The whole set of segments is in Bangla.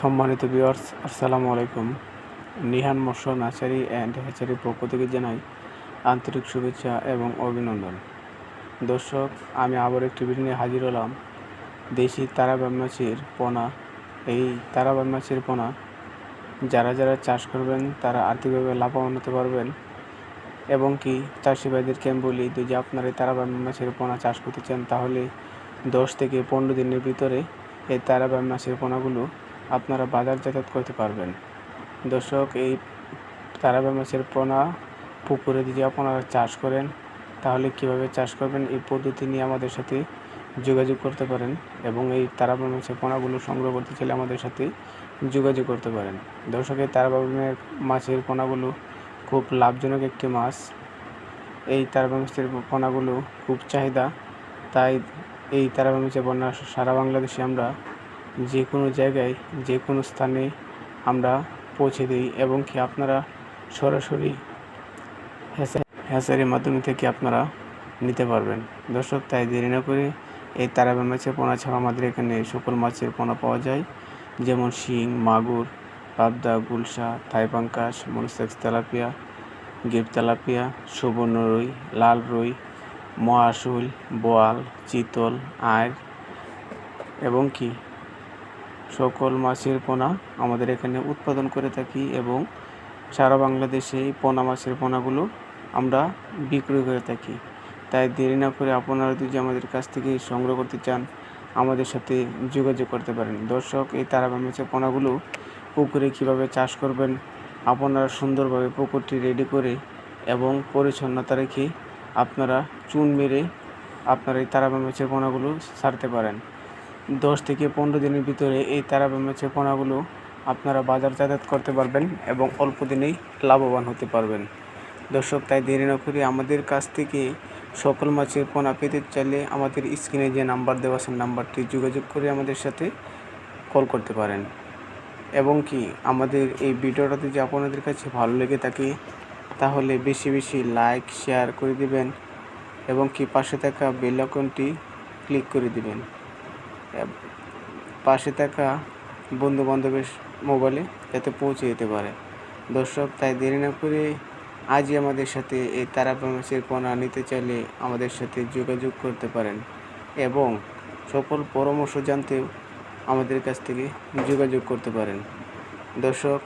সম্মানিত ভিউয়ার্স আসসালামু আলাইকুম। নিহান মৎস্য নার্সারি অ্যান্ড হ্যাচারির পক্ষ থেকে জানাই আন্তরিক শুভেচ্ছা এবং অভিনন্দন। দর্শক, আমি আবার একটি ভিডিও নিয়ে হাজির হলাম। দেশি তারাবাম মাছের পোনা। এই তারাবাম মাছের পোনা, যারা যারা চাষ করবেন, তারা আর্থিকভাবে লাভবান হতে পারবেন। এবং কি চাষি ভাইদেরকে আমি বলি, যদি আপনারা এই তারাবাম মাছের পোনা চাষ করতে চান, তাহলে দশ থেকে পনেরো দিনের ভিতরে এই তারাবাম মাছের পোনাগুলো আপনারা বাজার যাতায়াত করতে পারবেন। দর্শক, এই তারাবা মাছের পোনা পুকুরে যদি আপনারা চাষ করেন, তাহলে কীভাবে চাষ করবেন এই পদ্ধতি নিয়ে আমাদের সাথে যোগাযোগ করতে পারেন এবং এই তারাবা মাছের পোনাগুলো সংগ্রহ করতে চাইলে আমাদের সাথে যোগাযোগ করতে পারেন। দর্শক, এই তারাবা মাছের পোনাগুলো খুব লাভজনক একটি মাছ। এই তারাবা মাছের পোনাগুলো খুব চাহিদা। তাই এই তারাবা মাছের পোনা সারা বাংলাদেশে আমরা যে কোনো জায়গায়, যে কোনো স্থানে আমরা পৌঁছে দিই এবং কি আপনারা সরাসরি হ্যাসারির মাধ্যমে থেকে আপনারা নিতে পারবেন। দর্শক, তাই দেরি না করে এই তারাবা মাছের পোনা ছাড়া আমাদের এখানে সকল মাছের পোনা পাওয়া যায়। যেমন শিং, মাগুর, পাবদা, গুলশা, থাই পাঙ্কাশ মনসেক্স তেলাপিয়া গিফ তেলাপিয়া, সুবর্ণ রুই, লাল রুই মহাশুল বোয়াল, চিতল আয় এবং কি সকল মাছের পোনা আমাদের এখানে উৎপাদন করে থাকি এবং সারা বাংলাদেশে এই পোনা মাছের পোনাগুলো আমরা বিক্রি করে থাকি। তাই দেরি না করে আপনারা যদি আমাদের কাছ থেকে সংগ্রহ করতে চান, আমাদের সাথে যোগাযোগ করতে পারেন। দর্শক, এই তারাবা মাছের পোনাগুলো পুকুরে কীভাবে চাষ করবেন, আপনারা সুন্দরভাবে পুকুরটি রেডি করে এবং পরিচ্ছন্নতা রেখে আপনারা চুন মেরে আপনারা এই তারাবা মাছের পোনাগুলো ছাড়তে পারেন। দশ থেকে পনেরো দিনের ভিতরে এই তারাবা মাছের পোনাগুলো আপনারা বাজার যাতায়াত করতে পারবেন এবং অল্প দিনেই লাভবান হতে পারবেন। দর্শক, তাই দেরি না করে আমাদের কাছ থেকে সকল মাছের পোনা পেতে চাইলে আমাদের স্ক্রিনে যে নাম্বার দেওয়া আছে, নাম্বারটি যোগাযোগ করে আমাদের সাথে কল করতে পারেন। এবং কি, আমাদের এই ভিডিওটা যদি আপনাদের কাছে ভালো লেগে থাকে, তাহলে বেশি বেশি লাইক, শেয়ার করে দিবেন এবং কি পাশে থাকা বেল আইকনটি ক্লিক করে দিবেন। পাশে থাকা বন্ধু বান্ধবের মোবাইলে যাতে পৌঁছে যেতে পারে। দর্শক, তাই দেরি না করে আজই আমাদের সাথে এই তারা মাছের পোনা নিতে চাইলে আমাদের সাথে যোগাযোগ করতে পারেন এবং সকল পরামর্শ জানতেও আমাদের কাছ থেকে যোগাযোগ করতে পারেন। দর্শক,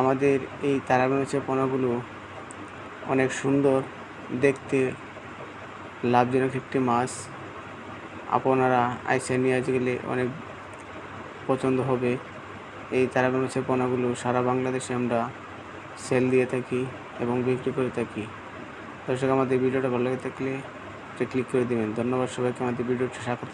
আমাদের এই তারা মাছের পণাগুলো অনেক সুন্দর, দেখতে লাভজনক একটি মাছ। আপনারা আইসে নিয়ে গেলে অনেক পছন্দ হবে। এই তারা মাছের পোনাগুলো সারা বাংলাদেশে আমরা সেল দিয়ে থাকি এবং বিক্রি করে থাকি। দর্শক, আমাদের ভিডিওটা ভালো লাগে থাকলে ক্লিক করে দেবেন। ধন্যবাদ সবাইকে। আমাদের ভিডিওটা স্বাগত